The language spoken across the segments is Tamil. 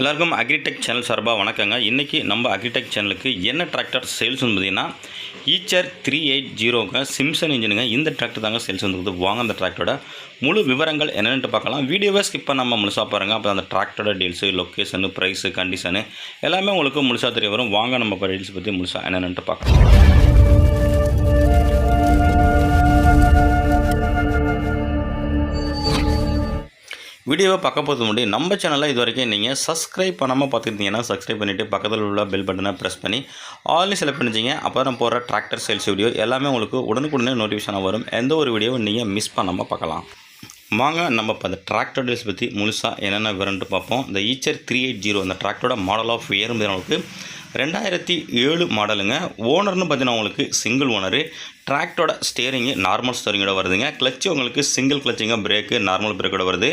எல்லாருக்கும் அக்ரிடெக் சேனல் சார்பாக வணக்கங்க. இன்றைக்கி நம்ம அக்ரிடெக் சேனலுக்கு என்ன டிராக்டர் சேல்ஸ் பார்த்தீங்கன்னா ஈச்சர் த்ரீ எயிட் ஜீரோங்க சிம்சன் இன்ஜினுங்க இந்த டிராக்டர் தாங்க சேல்ஸ் வந்துருக்குது வாங்க அந்த டிராக்டரோட முழு விவரங்கள் என்னென்னு பார்க்கலாம். வீடியோவை ஸ்கிப் பண்ணாமல் முழுசாக பாருங்கள் அப்போ அந்த டிராக்டரோட டீல்ஸு லொக்கேஷனு ப்ரைஸு கண்டிஷனு எல்லாமே உங்களுக்கு முழுசாக தெரிய வரும். வாங்க நம்ம டீல்ஸ் பற்றி முழுசாக என்னென்னு பார்க்கலாம். வீடியோவை பார்க்க போகிறது முன்னாடி நம்ம சேனலில் இது வரைக்கும் நீங்கள் சப்ஸ்கிரைப் பண்ணாமல் பார்த்துருந்தீங்கன்னா சப்ஸ்கிரைப் பண்ணிவிட்டு பக்கத்தில் உள்ள பெல் பட்டனை ப்ரெஸ் பண்ணி ஆல்னு செலக்ட் பண்ணிச்சிங்க அப்போ நம்ம போகிற டிராக்டர் சேல்ஸ் வீடியோ எல்லாமே உங்களுக்கு உடனுக்குடனே நோட்டிஃபிகேஷனாக வரும். எந்த ஒரு வீடியோவும் நீங்கள் மிஸ் பண்ணாமல் பார்க்கலாம். வாங்க நம்ம இப்போ அந்த டிராக்டர் டீல்ஸ் பற்றி முழுசாக என்னென்ன விவரம்ட்டு பார்ப்போம். இந்த ஈச்சர் த்ரீ எயிட் ஜீரோ அந்த டிராக்டரோட மாடல் ஆஃப் இயர் உங்களுக்கு ரெண்டாயிரத்தி ஏழு மாடலுங்க ஓனர்னு பார்த்தீங்கன்னா உங்களுக்கு சிங்கிள் ஓனரு டிராக்டரோட ஸ்டேரிங்கு நார்மல் ஸ்டேரிங்கோட வருதுங்க. கிளச்சு உங்களுக்கு சிங்கிள் கிளச்சிங்க பிரேக்கு நார்மல் பிரேக்கோட வருது.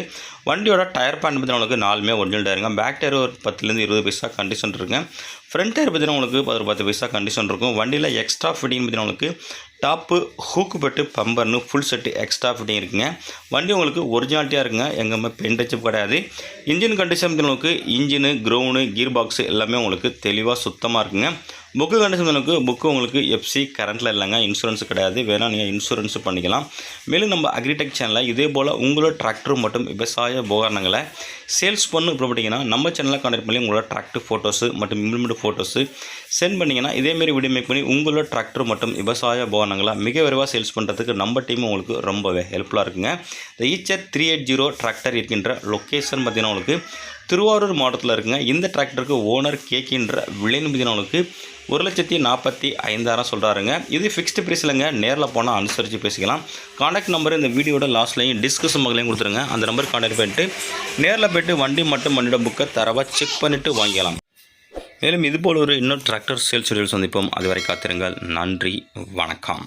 வண்டியோட டயர் பேண்ட் பார்த்தீங்கன்னா உங்களுக்கு நாலுமே ஒரிஜினல் டயருங்க பேக் டயர் ஒரு பத்துலேருந்து இருபது பைசா கண்டிஷன் இருக்குங்க. ஃப்ரண்ட் டயர் பார்த்தீங்கன்னா உங்களுக்கு ஒரு பத்து பைசா கண்டிஷன் இருக்கும். வண்டியில் எக்ஸ்ட்ரா ஃபிட்டிங் பார்த்தீங்கன்னா உங்களுக்கு டாப்பு ஹூக்கு பெட்டு பம்பர்னு ஃபுல் செட்டு எக்ஸ்ட்ரா ஃபிட்டிங் இருக்குங்க. வண்டி உங்களுக்கு ஒரிஜினாலிட்டியாக இருக்குங்க. எங்கேயுமே பெயிண்ட் அச்சப் கிடையாது இன்ஜின் கண்டிஷன் உங்களுக்கு இன்ஜினு க்ரௌனு கீர் பாக்ஸு எல்லாமே உங்களுக்கு தெளிவாக சுத்தமாக இருக்குங்க. புக்கு கண்டிஷன் புக்கு உங்களுக்கு எஃப்சி கரண்ட்டில் இல்லைங்க. இன்சூரன்ஸ் கிடையாது. வேணால் நீங்கள் இன்சூரன்ஸ் பண்ணிக்கலாம். மேலும் நம்ம அக்ரிடெக் சேனலில் இதே போல் உங்களோட டிராக்டர் மற்றும் விவசாய உபகரணங்களை சேல்ஸ் பண்ணு அப்படின்னா நம்ம சேனலில் கான்டாக்ட் பண்ணி உங்களோட டிராக்டர் ஃபோட்டோஸு மற்றும் இம்ப்ளிமெண்ட் ஃபோட்டோஸு சென்ட் பண்ணிங்கன்னா இதேமாரி வீடியோ மேக் பண்ணி உங்களோட டிராக்டர் மற்றும் விவசாய உபகரணங்களை மிக விரைவாக சேல்ஸ் பண்ணுறதுக்கு நம்ம டீம் உங்களுக்கு ரொம்பவே ஹெல்ப்ஃபுல்லாக இருக்குங்க. இந்த Eicher three eight zero tractor இருக்கின்ற லொக்கேஷன் பார்த்தீங்கன்னா உங்களுக்கு திருவாரூர் மாவட்டத்தில் இருக்குங்க. இந்த டிராக்டருக்கு ஓனர் கேக்கின்ற விலை பார்த்தீங்கன்னா ஒரு லட்சத்தி நாற்பத்தி ஐந்தாயிரம் சொல்கிறாருங்க இது ஃபிக்ஸ்டு ப்ரைஸ் இல்லைங்க. நேரில் போனால் அனுசரித்து பேசிக்கலாம். காண்டாக்ட் நம்பர் இந்த வீடியோட லாஸ்ட்லையும் டிஸ்கஷன் பக்கலையும் கொடுத்துருங்க. அந்த நம்பர் காண்டாக்ட் பண்ணிட்டு நேரில் போய்ட்டு வண்டி மட்டும் வண்டியோட புக்கை தரவாக செக் பண்ணிவிட்டு வாங்கிக்கலாம். மேலும் இதுபோல் ஒரு இன்னொரு டிராக்டர் சேல்ஸ் வீடியோஸ் சந்திப்போம். அதுவரை காத்திருங்கள். நன்றி. வணக்கம்.